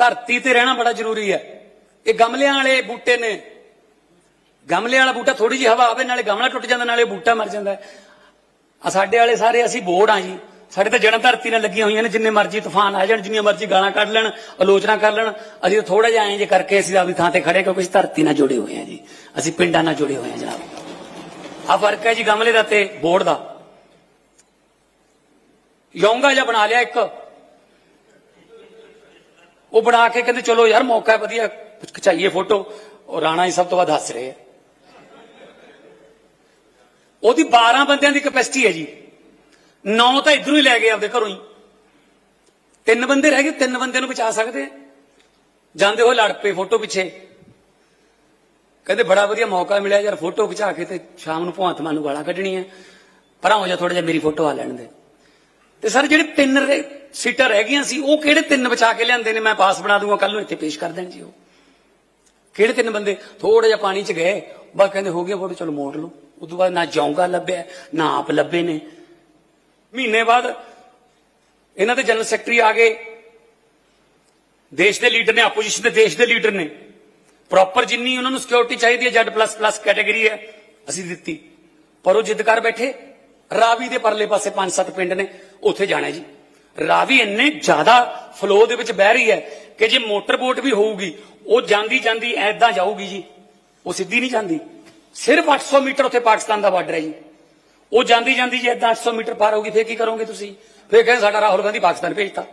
ਧਰਤੀ ਤੇ ਰਹਿਣਾ ਬੜਾ ਜ਼ਰੂਰੀ ਹੈ। ਇਹ ਗਮਲਿਆਂ ਵਾਲੇ ਬੂਟੇ ਨੇ। ਗਮਲੇ ਵਾਲਾ ਬੂਟਾ ਥੋੜੀ ਜਿਹੀ ਹਵਾ ਆਵੇ, ਨਾਲੇ ਗਮਲਾ ਟੁੱਟ ਜਾਂਦਾ, ਨਾਲੇ ਬੂਟਾ ਮਰ ਜਾਂਦਾ। ਆ ਸਾਡੇ ਵਾਲੇ ਸਾਰੇ ਅਸੀਂ ਬੋੜ ਆ ਜੀ। ਸਾਡੇ ਤਾਂ ਜਨਮ ਧਰਤੀ ਨਾਲ ਲੱਗੀਆਂ ਹੋਈਆਂ ਨੇ, ਜਿੰਨੇ ਮਰਜ਼ੀ ਤੂਫਾਨ ਆ ਜਾਣ, ਜਿੰਨੀਆਂ ਮਰਜ਼ੀ ਗਾਲਾਂ ਕੱਢ ਲੈਣ, ਆਲੋਚਨਾ ਕਰ ਲੈਣ। ਅਸੀਂ ਥੋੜਾ ਜਿਹਾ ਐਂ ਜੇ ਕਰਕੇ ਅਸੀਂ ਆਪਦੀ ਥਾਂ ਤੇ ਖੜੇ ਕਿਉਂਕਿ ਅਸੀਂ ਧਰਤੀ ਨਾਲ ਜੁੜੇ ਹੋਏ ਆ ਜੀ। ਅਸੀਂ ਪਿੰਡਾਂ ਨਾਲ ਜੁੜੇ ਹੋਏ ਆ ਜਨਾਬ। ਆ ਫ਼ਰਕ ਹੈ ਜੀ ਗਮਲੇ ਦਾ ਤੇ ਬੋੜ ਦਾ। ਯੋਂਗਾ ਜਿਹਾ ਬਣਾ ਲਿਆ ਇੱਕ। ਉਹ ਬਣਾ ਕੇ ਕਹਿੰਦੇ, ਚਲੋ ਯਾਰ, ਮੌਕਾ ਹੈ, ਵਧੀਆ ਖਿਚਾਈਏ ਫੋਟੋ। ਉਹ ਰਾਣਾ ਹੀ ਸਭ ਤੋਂ ਵੱਧ ਹੱਸ ਰਹੇ ਆ। ਉਹਦੀ 12 ਬੰਦਿਆਂ ਦੀ ਕਪੈਸਿਟੀ ਹੈ ਜੀ। 9 ਤਾਂ ਇਧਰੋਂ ਹੀ ਲੈ ਗਏ ਆਪਦੇ ਘਰੋਂ ਹੀ। ਤਿੰਨ ਬੰਦੇ ਰਹਿ ਗਏ, ਤਿੰਨ ਬੰਦਿਆਂ ਨੂੰ ਬਚਾ ਸਕਦੇ ਆ। ਜਾਂਦੇ ਹੋਏ ਲੜ ਪਏ ਫੋਟੋ ਪਿੱਛੇ। ਕਹਿੰਦੇ, ਬੜਾ ਵਧੀਆ ਮੌਕਾ ਮਿਲਿਆ ਯਾਰ, ਫੋਟੋ ਖਿਚਾ ਕੇ ਤੇ ਸ਼ਾਮ ਨੂੰ ਭਗਵੰਤ ਮਾਨ ਨੂੰ ਗਾਲਾਂ ਕੱਢਣੀਆਂ। ਪਰਾਂ ਹੋ ਜਾ ਥੋੜਾ ਜਿਹਾ ਮੇਰੀ ਫੋਟੋ ਆ ਲੈਣ ਦੇ। ਤੇ ਸਰ ਜਿਹੜੇ ਤਿੰਨ ਸੀਟਾਂ ਰਹਿ ਗਈਆਂ ਸੀ, ਉਹ ਕਿਹੜੇ ਤਿੰਨ ਬਚਾ ਕੇ ਲਿਆਂਦੇ ਨੇ? ਮੈਂ ਪਾਸ ਬਣਾ ਦੂੰਗਾ ਕੱਲ ਨੂੰ ਇੱਥੇ ਪੇਸ਼ ਕਰ ਦੇਣ ਜੀ ਉਹ। ਕਿਹੜੇ ਤਿੰਨ ਬੰਦੇ? ਥੋੜਾ ਜਿਹਾ ਪਾਣੀ 'ਚ ਗਏ, ਬਸ ਕਹਿੰਦੇ ਹੋ ਗਿਆ ਫੋਟੋ, ਚਲੋ ਮੋੜ ਲਓ। ਉਸ ਤੋਂ ਬਾਅਦ ਨਾ ਜੌਂਗਾ ਲੱਭਿਆ, ਨਾ ਆਪ ਲੱਭੇ ਨੇ। ਮਹੀਨੇ ਬਾਅਦ ਇਹਨਾਂ ਦੇ ਜਨਰਲ ਸੈਕਟਰੀ ਆ ਗਏ। ਦੇਸ਼ ਦੇ ਲੀਡਰ ਨੇ, ਆਪੋਜੀਸ਼ਨ ਦੇ ਦੇਸ਼ ਦੇ ਲੀਡਰ ਨੇ। ਪ੍ਰੋਪਰ ਜਿੰਨੀ ਉਹਨਾਂ ਨੂੰ ਸਿਕਿਉਰਿਟੀ ਚਾਹੀਦੀ ਹੈ Z++ ਕੈਟਾਗਰੀ ਹੈ, ਅਸੀਂ ਦਿੱਤੀ। ਪਰ ਉਹ ਜਿੱਦ ਕਰ ਬੈਠੇ। ਰਾਵੀ ਦੇ ਪਰਲੇ ਪਾਸੇ ਪੰਜ ਸੱਤ ਪਿੰਡ ਨੇ, ਉੱਥੇ ਜਾਣਾ ਜੀ। ਰਾਵੀ ਇੰਨੇ ਜ਼ਿਆਦਾ ਫਲੋ ਦੇ ਵਿੱਚ ਬਹਿ ਰਹੀ ਹੈ ਕਿ ਜੇ ਮੋਟਰ ਬੋਟ ਵੀ ਹੋਊਗੀ, ਉਹ ਜਾਂਦੀ ਜਾਂਦੀ ਐਦਾਂ ਜਾਊਗੀ ਜੀ। ਉਹ ਸਿੱਧੀ ਨਹੀਂ ਜਾਂਦੀ। ਸਿਰਫ 800 ਮੀਟਰ ਉੱਥੇ ਪਾਕਿਸਤਾਨ ਦਾ ਬਾਰਡਰ ਹੈ ਜੀ। ਉਹ ਜਾਂਦੀ ਜਾਂਦੀ ਜੇ ਐਦਾਂ 800 ਮੀਟਰ ਪਾਰ ਹੋਊਗੀ, ਫੇਰ ਕੀ ਕਰੋਗੇ ਤੁਸੀਂ? ਫੇਰ ਕਹਿੰਦੇ ਸਾਡਾ ਰਾਹੁਲ ਗਾਂਧੀ ਪਾਕਿਸਤਾਨ ਭੇਜਤਾ।